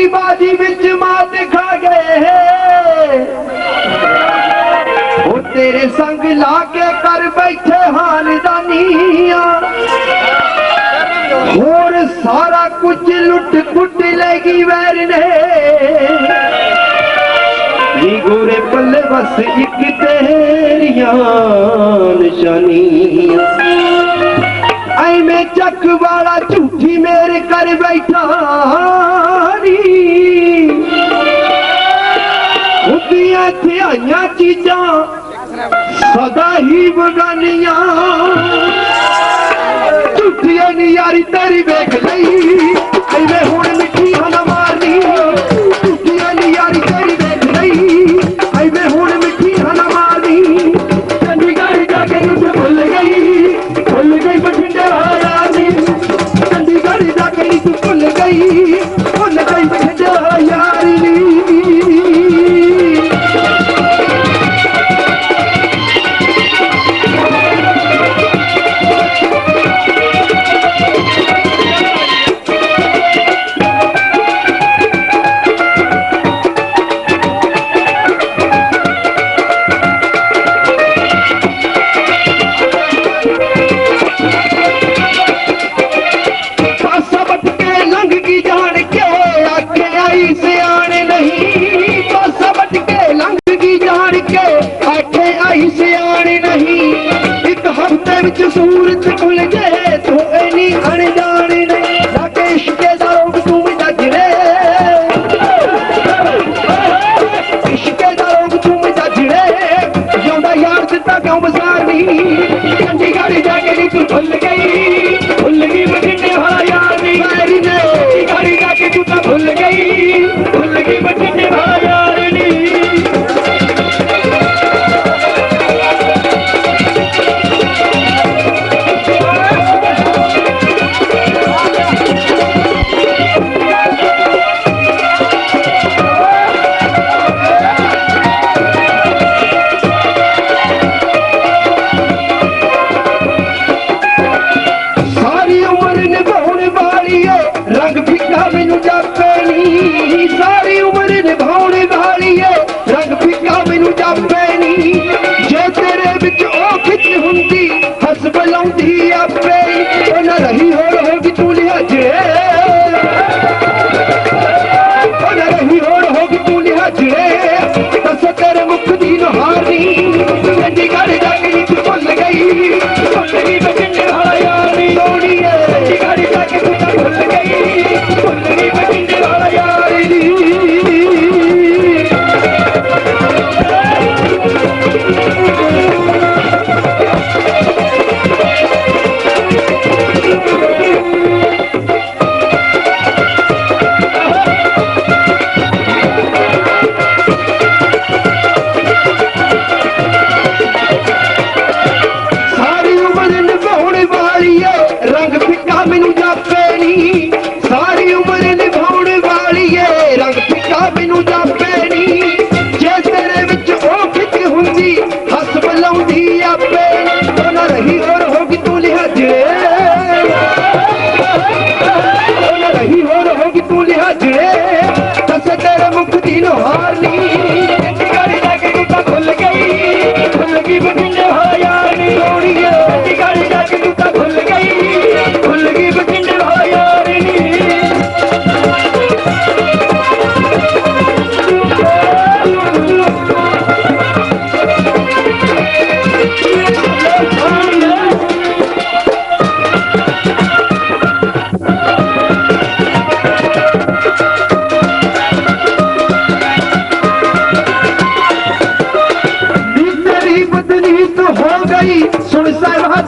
ਦੀ ਬਾਜੀ ਵਿੱਚ ਮਾਤ ਖਾ ਗਏ। ਉਹ ਤੇਰੇ ਸੰਗ ਲਾ ਕੇ ਕਰ ਬੈਠੇ ਹਾਲਦਾਨੀਆਂ ਹੋਰ ਸਾਰਾ ਕੁਝ ਲੁੱਟ ਕੁੱਟ ਲੈਗੀ ਵੈਰ ਨੇ। ਨੀ ਗੋਰੇ ਪੱਲੇ ਬਸ ਇੱਕ ਤੇਰੀਆਂ ਨਿਸ਼ਾਨੀਆਂ। ਓਏ ਚੱਕ ਵਾਲਾ ਝੂਠੀ ਮੇਰੇ ਕਰ ਬੈਠਾ ਨੀ। ਉੱਦੀਆਂ ਧਿਆਈਆਂ ਚੀਜ਼ਾਂ ਸਦਾ ਹੀ ਬਗਾਨੀਆਂ ਝੂਠੀਆਂ ਨੀ ਯਾਰੀ, ਤੇਰੀ ਵੇਖ ਲਈ। ਐਵੇਂ ਹੁਣ ਦੇ ਵਿੱਚ ਇਸ਼ਕੇ ਦਾ ਰੋਗ ਤੂੰ ਇਸ਼ਕੇ ਦਾ ਰੋਗ ਤੂੰ ਵੀ ਦੱਜ ਦਿੱਤਾ ਕਿਉਂ ਚੰਡੀਗੜ੍ਹ ਜਾ ਕੇ ਨਹੀਂ ਤੂੰ ਥੱਲੇ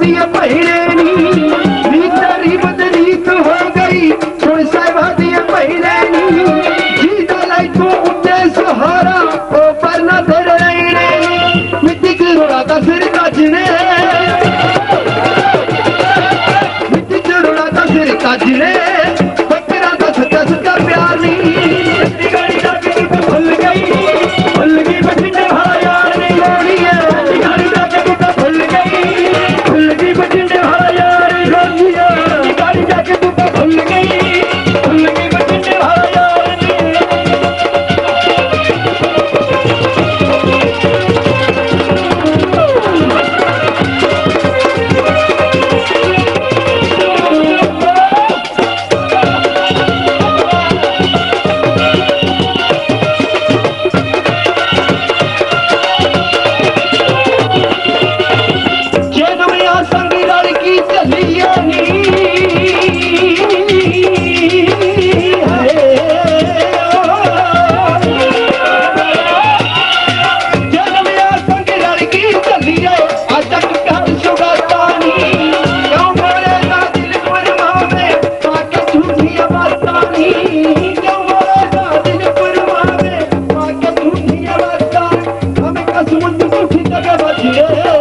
fazia pra. মুন্ডু মুঠি টাকা বাজিয়ে।